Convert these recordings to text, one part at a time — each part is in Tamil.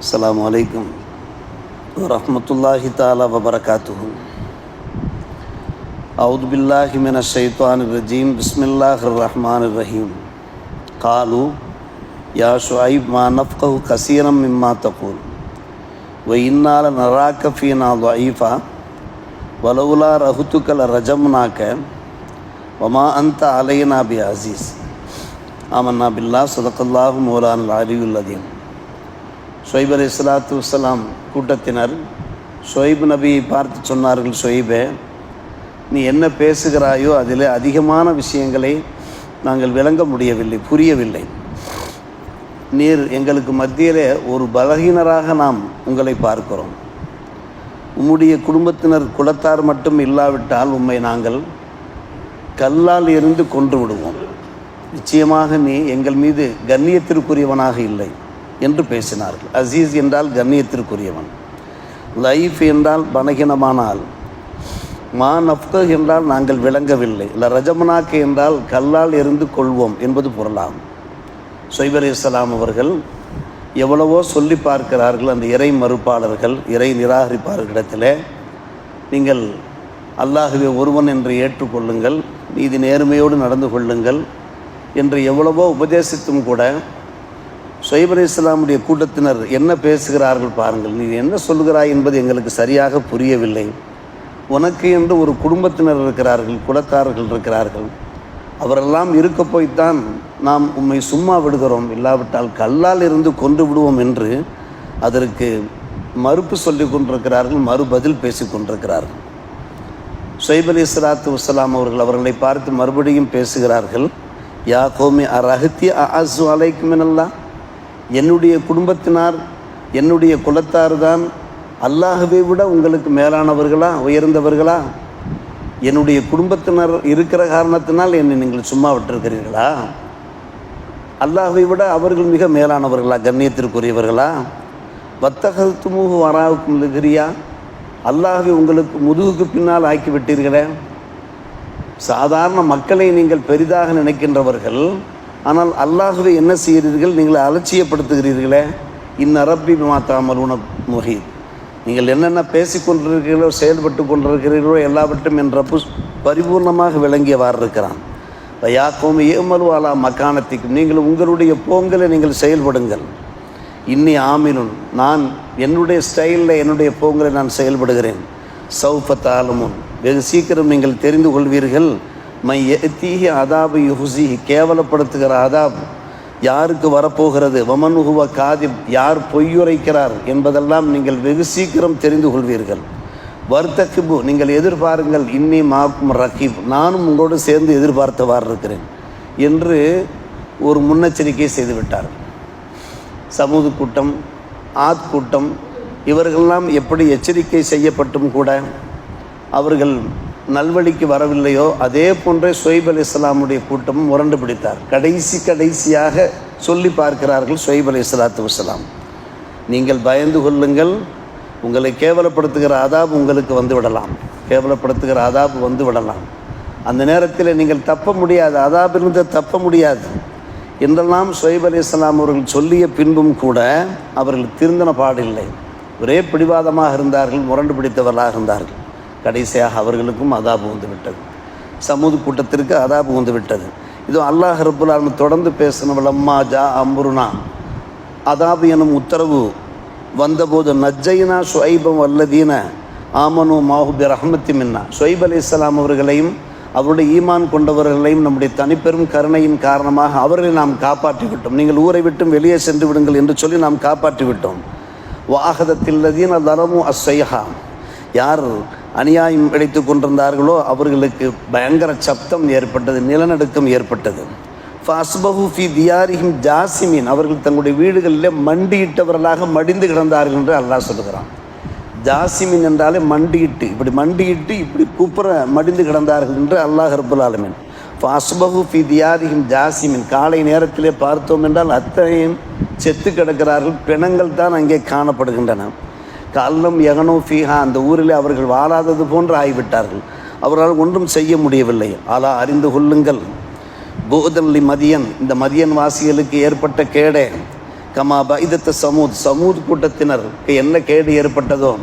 السلام عليكم ورحمة الله تعالى وبركاته. أعوذ بالله من الشيطان الرجيم. بسم الله الرحمن الرحيم. قالوا يا شعيب ما نفقه كثيرا مما تقول. وإنا لنراك فينا ضعيفا. ولولا رهتك لرجمناك. وما أنت علينا بعزيز. آمنا بالله صدق الله مولانا العلي العظيم. ஷொய்ப் அலி இஸ்லாத்து வலாம் கூட்டத்தினர் சொய்பு நபியை பார்த்து சொன்னார்கள் சொய்பே நீ என்ன பேசுகிறாயோ அதில் அதிகமான விஷயங்களை நாங்கள் விளங்க முடியவில்லை புரியவில்லை. நீர் எங்களுக்கு மத்தியிலே ஒரு பலகீனராக நாம் உங்களை பார்க்கிறோம். உம்முடைய குடும்பத்தினர் குலத்தார் மட்டும் இல்லாவிட்டால் உம்மை நாங்கள் கல்லால் எறிந்து கொன்று விடுவோம். நிச்சயமாக நீ எங்கள் மீது கண்ணியத்திற்குரியவனாக இல்லை. என்று பேசினார்கள். அசீஸ் என்றால் கண்ணியத்திற்குரியவன். லைஃப் என்றால் பலகீனமானால் மா நப்க என்றால் நாங்கள் விளங்கவில்லை. இல்லை ரஜமனாக்கு என்றால் கல்லால் எறிந்து கொள்வோம் என்பது பொருளாகும் சொய்பர் இஸ்லாம் அவர்கள் எவ்வளவோ சொல்லி பார்க்கிறார்கள். அந்த இறை மறுப்பாளர்கள் இறை நிராகரிப்பாளர்களிடத்தில் நீங்கள் அல்லாஹுவே ஒருவன் என்று ஏற்றுக்கொள்ளுங்கள் நீதி நேர்மையோடு நடந்து கொள்ளுங்கள் என்று எவ்வளவோ உபதேசித்தும் கூட சொய்பர் இஸ்லாமுடைய கூட்டத்தினர் என்ன பேசுகிறார்கள் பாருங்கள். நீ என்ன சொல்கிறாய் என்பது எங்களுக்கு சரியாக புரியவில்லை. உனக்கு என்று ஒரு குடும்பத்தினர் இருக்கிறார்கள் குலத்தார்கள் இருக்கிறார்கள். அவரெல்லாம் இருக்க போய்த்தான் நாம் உம்மை சும்மா விடுகிறோம். இல்லாவிட்டால் கல்லால் இருந்து கொண்டு விடுவோம் என்று அதற்கு மறுப்பு சொல்லி கொண்டிருக்கிறார்கள் மறுபதில் பேசி கொண்டிருக்கிறார்கள். ஷொய்ப் அலி இஸ்லாத்து வலாம் அவர்கள் அவர்களை பார்த்து மறுபடியும் பேசுகிறார்கள். யா கோமி அரஹத்தி அசு அலைக்குமெனல்லா என்னுடைய குடும்பத்தினார் என்னுடைய குலத்தார் தான் அல்லாஹவை விட உங்களுக்கு மேலானவர்களா உயர்ந்தவர்களா? என்னுடைய குடும்பத்தினர் இருக்கிற காரணத்தினால் என்னை நீங்கள் சும்மா விட்டிருக்கிறீர்களா? அல்லாஹை விட அவர்கள் மிக மேலானவர்களா கண்ணியத்திற்குரியவர்களா? வத்தகத்துமுக வராவுக்கும் லிகிரியா? அல்லாஹை உங்களுக்கு முதுகுக்கு பின்னால் ஆக்கி விட்டீர்களே சாதாரண மக்களை நீங்கள் பெரிதாக நினைக்கின்றவர்கள் ஆனால் அல்லாஹுவை என்ன செய்கிறீர்கள்? நீங்கள் அலட்சியப்படுத்துகிறீர்களே. இந்நரப்பி மாத்தாமல் உன முகை நீங்கள் என்னென்ன பேசிக்கொண்டிருக்கிறீர்களோ செயல்பட்டு கொண்டிருக்கிறீர்களோ எல்லாவற்றும் என் ரப்பு பரிபூர்ணமாக விளங்கியவாறு இருக்கிறான். யாக்கோம் ஏமல்வாலா மக்கானத்திக்கும் நீங்கள் உங்களுடைய போங்கலை நீங்கள் செயல்படுங்கள். இன்னி ஆமினுன் நான் என்னுடைய ஸ்டைலில் என்னுடைய போங்கலை நான் செயல்படுகிறேன். சௌபத்தாலமுன் வெகு சீக்கிரம் நீங்கள் தெரிந்து கொள்வீர்கள். மை எத்தீஹி அதாபு யுஹுசி கேவலப்படுத்துகிற அதாப் யாருக்கு வரப்போகிறது? வமனுகுவ காதிப் யார் பொய்யுரைக்கிறார் என்பதெல்லாம் நீங்கள் வெகு சீக்கிரம் தெரிந்து கொள்வீர்கள். வர்த்தகிபு நீங்கள் எதிர்பாருங்கள் இன்னி மாக்கும் ரகீப் நானும் உங்களோடு சேர்ந்து எதிர்பார்த்தவாறு இருக்கிறேன் என்று ஒரு முன்னெச்சரிக்கை செய்துவிட்டார். சமூக கூட்டம் ஆத் கூட்டம் இவர்களெல்லாம் எப்படி எச்சரிக்கை செய்யப்பட்டும் கூட அவர்கள் நல்வழிக்கு வரவில்லையோ அதே போன்றே சொய்ப் அலி இஸ்லாமுடைய கூட்டமும் முரண்டு பிடித்தார். கடைசி கடைசியாக சொல்லி பார்க்கிறார்கள் சொய்ப் அலி இஸ்லாத்து வலாம் நீங்கள் பயந்து கொள்ளுங்கள் உங்களை கேவலப்படுத்துகிற ஆதாப் உங்களுக்கு வந்து விடலாம். கேவலப்படுத்துகிற ஆதாப் வந்து விடலாம். அந்த நேரத்தில் நீங்கள் தப்ப முடியாது அதாபிலிருந்து தப்ப முடியாது. என்றெல்லாம் சொய்ப் அலி இஸ்லாம் அவர்கள் சொல்லிய பின்பும் கூட அவர்கள் திருந்தன பாடில்லை. ஒரே பிடிவாதமாக இருந்தார்கள் முரண்டு பிடித்தவர்களாக இருந்தார்கள். கடைசியாக அவர்களுக்கும் அதாபு வந்து விட்டது. சமூக கூட்டத்திற்கு அதாபு வந்து விட்டது. இதோ அல்லாஹ் ரபுல்லாலும் தொடர்ந்து பேசினவளம்மா ஜா அம்புருனா அதாபு எனும் உத்தரவு வந்தபோது நஜ்ஜைனா ஷுஐபம் வல்லதீன ஆமனு மாஹுபி ரஹமத்தி மின்னா. சுவைப் அலி இஸ்லாம் அவர்களையும் அவருடைய ஈமான் கொண்டவர்களையும் நம்முடைய தனிப்பெரும் கருணையின் காரணமாக அவர்களை நாம் காப்பாற்றி விட்டோம். நீங்கள் ஊரை விட்டும் வெளியே சென்று விடுங்கள் என்று சொல்லி நாம் காப்பாற்றி விட்டோம். வாகதத்தில்லதீன தரமும் அஸ்ஸைஹா. யார் அநியாயம் இழைத்து கொண்டிருந்தார்களோ அவர்களுக்கு பயங்கர சப்தம் ஏற்பட்டது நிலநடுக்கம் ஏற்பட்டது. ஃபஸ்பஹு ஃபி தியாரிஹிம் ஜாசிமின். அவர்கள் தங்களுடைய வீடுகளில் மண்டியிட்டவர்களாக மடிந்து கிடந்தார்கள் என்று அல்லாஹ் சொல்லுகிறான். ஜாசிமின் என்றாலே மண்டியிட்டு இப்படி மண்டியிட்டு இப்படி கூப்புற மடிந்து கிடந்தார்கள் என்று அல்லாஹ் ரபுல் ஆலமின். ஃபஸ்பஹு ஃபி தியாரிஹிம் ஜாசிமின். காலை நேரத்திலே பார்த்தோம் என்றால் அத்தனையும் செத்து கிடக்கிறார்கள் பிணங்கள் தான் அங்கே காணப்படுகின்றன. கல்லம் யகனோ ஃபீஹா அந்த ஊரில் அவர்கள் வாழாதது போன்று ஆகிவிட்டார்கள். அவரால் ஒன்றும் செய்ய முடியவில்லை. ஆலா அறிந்து கொள்ளுங்கள். பூதல்லி மதியன் இந்த மதியன் வாசிகளுக்கு ஏற்பட்ட கேடே. கமா பைதத்த சமூத் சமூத் கூட்டத்தினருக்கு என்ன கேடு ஏற்பட்டதோ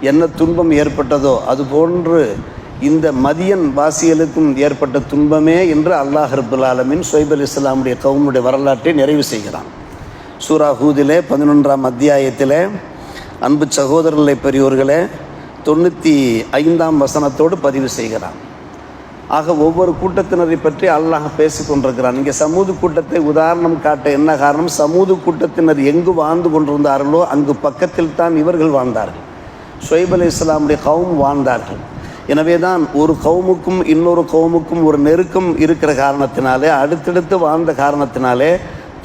என்ன துன்பம் ஏற்பட்டதோ அது போன்று இந்த மதியன் வாசிகளுக்கும் ஏற்பட்ட துன்பமே என்று அல்லாஹ் ரபுல் ஆலமின் சொய்ப் அலி இஸ்லாமுடைய கவுனுடைய வரலாற்றை நிறைவு செய்கிறான். சூரா ஹூதிலே பதினொன்றாம் அத்தியாயத்திலே அன்பு சகோதரர்களை பெரியோர்களே தொண்ணூற்றி ஐந்தாம் வசனத்தோடு பதிவு செய்கிறான். ஆக ஒவ்வொரு கூட்டத்தினரை பற்றி அல்லாஹ் பேசி கொண்டிருக்கிறான். இங்கே சமூது கூட்டத்தை உதாரணம் காட்ட என்ன காரணம்? சமூது கூட்டத்தினர் எங்கு வாழ்ந்து கொண்டிருந்தார்களோ அங்கு பக்கத்தில் தான் இவர்கள் வாழ்ந்தார்கள். ஷொய்ப் அலி இஸ்லாமுடைய கவும் வாழ்ந்தார்கள். எனவே தான் ஒரு கவுமுக்கும் இன்னொரு கவுமுக்கும் ஒரு நெருக்கம் இருக்கிற காரணத்தினாலே அடுத்தடுத்து வாழ்ந்த காரணத்தினாலே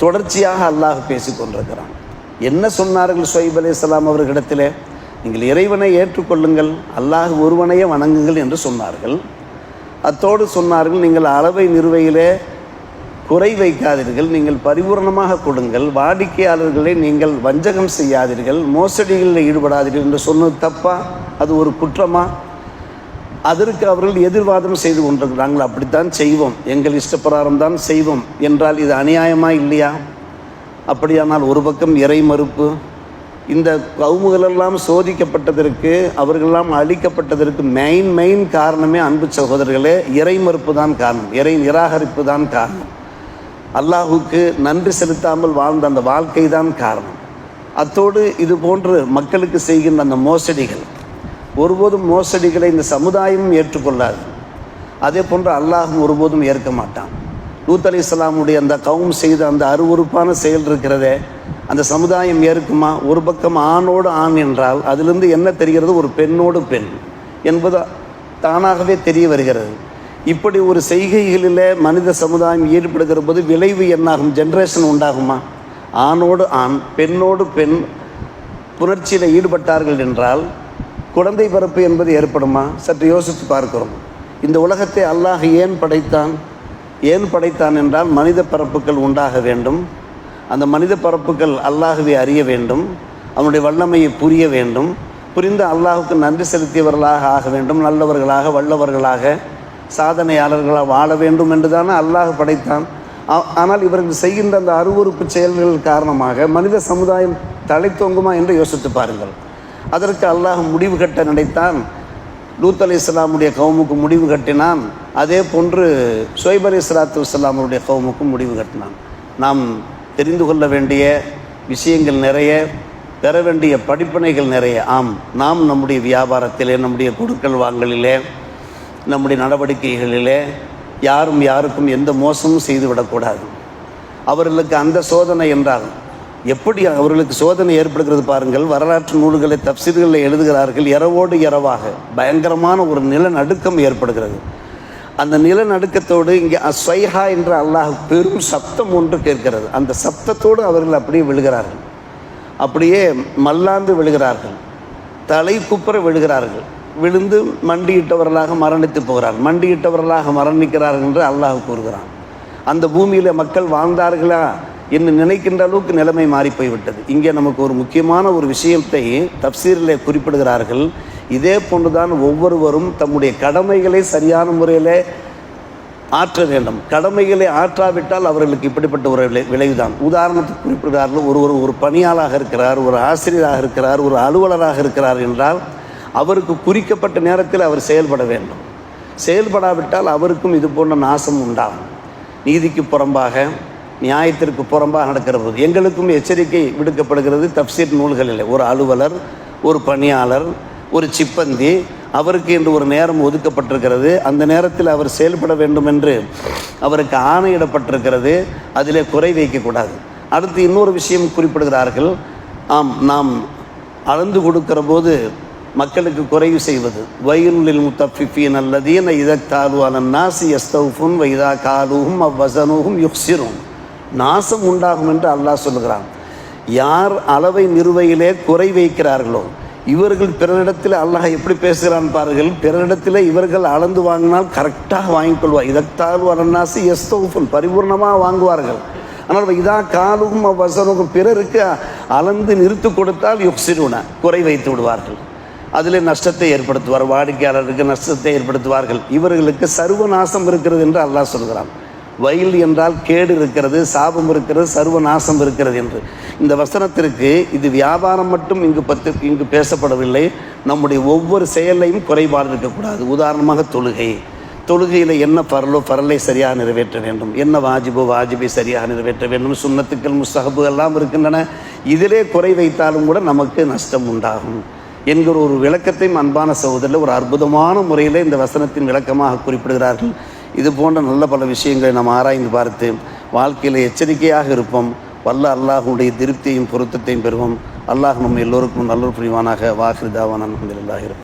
தொடர்ச்சியாக அல்லாஹ் பேசி கொண்டிருக்கிறான். என்ன சொன்னார்கள் ஷொய்ப் அலி இஸ்லாம் அவர்களிடத்தில்? நீங்கள் இறைவனை ஏற்றுக்கொள்ளுங்கள் அல்லாஹ் ஒருவனையே வணங்குங்கள் என்று சொன்னார்கள். அத்தோடு சொன்னார்கள் நீங்கள் அளவை நிறுவையிலே குறை வைக்காதீர்கள் நீங்கள் பரிபூர்ணமாக கொடுங்கள் வாடிக்கையாளர்களை நீங்கள் வஞ்சகம் செய்யாதீர்கள் மோசடிகளில் ஈடுபடாதீர்கள் என்று சொன்னது தப்பா? அது ஒரு குற்றமா? அதற்கு அவர்கள் எதிர்வாதம் செய்து கொண்டிருக்கிறார்கள். அப்படித்தான் செய்வோம் எங்கள் இஷ்டப்பிரகாரம் தான் செய்வோம். என்றால் இது அநியாயமா இல்லையா? அப்படியானால் ஒரு பக்கம் இறை மறுப்பு. இந்த கவுமுகளெல்லாம் சோதிக்கப்பட்டதற்கு அவர்களெல்லாம் அழிக்கப்பட்டதற்கு மெயின் மெயின் காரணமே அன்பு சகோதரர்களே இறை மறுப்பு தான் காரணம். இறை நிராகரிப்பு தான் காரணம். அல்லாஹுக்கு நன்றி செலுத்தாமல் வாழ்ந்த அந்த வாழ்க்கை தான் காரணம். அத்தோடு இது போன்று மக்களுக்கு செய்கின்ற அந்த மோசடிகள். ஒருபோதும் மோசடிகளை இந்த சமுதாயமும் ஏற்றுக்கொள்ளாது. அதே போன்று அல்லாஹும் ஒருபோதும் ஏற்க மாட்டான். லூத் அலி இஸ்லாமுடைய அந்த கவும் செய்த அந்த அருவறுப்பான செயல் இருக்கிறதே அந்த சமுதாயம் ஏற்குமா? ஒரு பக்கம் ஆணோடு ஆண் என்றால் அதிலிருந்து என்ன தெரிகிறது? ஒரு பெண்ணோடு பெண் என்பது தானாகவே தெரிய வருகிறது. இப்படி ஒரு செய்கைகளில் மனித சமுதாயம் ஈடுபடுகிற போது விளைவு என்னாகும்? ஜென்ரேஷன் உண்டாகுமா? ஆணோடு ஆண் பெண்ணோடு பெண் புணர்ச்சியில் ஈடுபட்டார்கள் என்றால் குழந்தை பிறப்பு என்பது ஏற்படுமா? சற்று யோசித்து பார்க்கிறோம். இந்த உலகத்தை அல்லாஹ் ஏன் படைத்தான்? ஏன் படைத்தான் என்றால் மனித பரப்புகள் உண்டாக வேண்டும். அந்த மனித பரப்புகள் அல்லாஹுவை அறிய வேண்டும். அவனுடைய வல்லமையை புரிய வேண்டும். புரிந்து அல்லாஹுக்கு நன்றி செலுத்தியவர்களாக ஆக வேண்டும். நல்லவர்களாக வல்லவர்களாக சாதனையாளர்களாக வாழ வேண்டும் என்று தானே அல்லாஹ் படைத்தான். ஆனால் இவர்கள் செய்கின்ற அந்த அருவறுப்பு செயல்கள் காரணமாக மனித சமுதாயம் தலை தொங்குமா என்று யோசித்து பாருங்கள். அதற்கு அல்லாஹ் முடிவு கட்ட நினைத்தான். லூத் அலி இஸ்லாமுடைய கவுமுக்கு முடிவு கட்டினான். அதே போன்று ஷொய்ப் அலி இஸ்லாத்து வஸ்லாமுடைய கவுமுக்கும் முடிவு கட்டினான். நாம் தெரிந்து கொள்ள வேண்டிய விஷயங்கள் நிறைய பெற வேண்டிய படிப்பினைகள் நிறைய. ஆம் நாம் நம்முடைய வியாபாரத்திலே நம்முடைய கொடுக்கல் வாங்கலிலே நம்முடைய நடவடிக்கைகளிலே யாரும் யாருக்கும் எந்த மோசமும் செய்து விடக்கூடாது அவர்களுக்கு அந்த சோதனை என்றால் எப்படி அவர்களுக்கு சோதனை ஏற்படுகிறது பாருங்கள் வரலாற்று நூல்களை தப்சீர்களில் எழுதுகிறார்கள் இரவோடு இரவாக. பயங்கரமான ஒரு நிலநடுக்கம் ஏற்படுகிறது. அந்த நிலநடுக்கத்தோடு இங்கே அஸ்வைஹா என்ற அல்லாஹ் பெரும் சப்தம் ஒன்று கேட்கிறது. அந்த சப்தத்தோடு அவர்கள் அப்படியே விழுகிறார்கள். அப்படியே மல்லாந்து விழுகிறார்கள். தலை குப்புற விழுகிறார்கள். விழுந்து மண்டியிட்டவர்களாக மரணித்து போகிறார் மண்டியிட்டவர்களாக மரணிக்கிறார்கள் என்று அல்லாஹ் கூறுகிறான். அந்த பூமியில் மக்கள் வாழ்ந்தார்களா? என்று நினைக்கின்ற அளவுக்கு நிலைமை மாறி போய்விட்டது இங்கே நமக்கு ஒரு முக்கியமான ஒரு விஷயத்தை தப்சீரில் குறிப்பிடுகிறார்கள். இதே போன்றுதான் ஒவ்வொருவரும் தம்முடைய கடமைகளை சரியான முறையில் ஆற்ற வேண்டும். கடமைகளை ஆற்றாவிட்டால் அவர்களுக்கு இப்படிப்பட்ட ஒரு விளை விளைவுதான். உதாரணத்துக்கு குறிப்பிடுகிறார்கள் ஒருவர் ஒரு பணியாளாக இருக்கிறார் ஒரு ஆசிரியராக இருக்கிறார் ஒரு அலுவலராக இருக்கிறார் என்றால் அவருக்கு குறிக்கப்பட்ட நேரத்தில் அவர் செயல்பட வேண்டும். செயல்படாவிட்டால் அவருக்கும் இது போன்ற நாசம் உண்டாகும். நீதிக்கு புறம்பாக நியாயத்திற்கு புறம்பாக நடக்கிறது. எங்களுக்கும் எச்சரிக்கை விடுக்கப்படுகிறது. தப்சீர் நூல்களில் ஒரு அலுவலர் ஒரு பணியாளர் ஒரு சிப்பந்தி அவருக்கு என்று ஒரு நேரம் ஒதுக்கப்பட்டிருக்கிறது. அந்த நேரத்தில் அவர் செயல்பட வேண்டும் என்று அவருக்கு ஆணையிடப்பட்டிருக்கிறது. அதிலே குறை வைக்கக்கூடாது. அடுத்து இன்னொரு விஷயம் குறிப்பிடுகிறார்கள். ஆம் நாம் அளந்து கொடுக்கிற போது மக்களுக்கு குறைவு செய்வது. வயலுலில் முத்தஃபிஃபீன் அல்லதீன இதத்தாலு அலன் நாசி எஸ்தவுஃபுன் வைதா காலுவும் அவ்வசனுகும் யுக்சிரும் நாசம் உண்டாகும் என்று அல்லாஹ் சொல்லுகிறான். யார் அளவை நிறுவையிலே குறை வைக்கிறார்களோ இவர்கள் பிறரிடத்தில் அல்லாஹ் எப்படி பேசுகிறான் பாருங்கள் பிறரிடத்தில் இவர்கள் அளந்து வாங்கினால் கரெக்டாக வாங்கிக்கொள்வார் இதத்தாலு வரநாசி எஸ்தவுஃபுன் பரிபூர்ணமாக வாங்குவார்கள். ஆனால் இதா காலுகும் அவ்வசனுக்கும் பிறருக்கு அளந்து நிறுத்து கொடுத்தால் யுக்சிருன குறை வைத்து விடுவார்கள். அதில் நஷ்டத்தை ஏற்படுத்துவார் வாடிக்கையாளருக்கு நஷ்டத்தை ஏற்படுத்துவார்கள். இவர்களுக்கு சர்வநாசம் இருக்கிறது என்று அல்லாஹ் சொல்கிறான் வயல் என்றால் கேடு இருக்கிறது சாபம் இருக்கிறது சர்வ நாசம் இருக்கிறது என்று. இந்த வசனத்திற்கு இது வியாபாரம் மட்டும் இங்கு பத்து இங்கு பேசப்படவில்லை. நம்முடைய ஒவ்வொரு செயலையும் குறைபாடு இருக்கக்கூடாது. உதாரணமாக தொழுகை. தொழுகையில் என்ன பரலோ பரலை சரியாக நிறைவேற்ற வேண்டும். என்ன வாஜிபோ வாஜிபை சரியாக நிறைவேற்ற வேண்டும். சுண்ணத்துக்கள் முஸ்தகபு எல்லாம் இருக்கின்றன. இதிலே குறை வைத்தாலும் கூட நமக்கு நஷ்டம் உண்டாகும். என்கிற ஒரு விளக்கத்தையும் அன்பான சகோதரில் ஒரு அற்புதமான முறையில் இந்த வசனத்தின் விளக்கமாக குறிப்பிடுகிறார்கள். இது போன்ற நல்ல பல விஷயங்களை நாம் ஆராய்ந்து பார்த்து வாழ்க்கையில் எச்சரிக்கையாக இருப்போம். வல்ல அல்லாஹுடைய திருப்தியையும் பொருத்தத்தையும் பெறுவோம். அல்லாஹ் நம்ம எல்லோருக்கும் நல்லொரு புரிவானாக. வாஹிருதாவான் அலமதுல்லாஹிரும்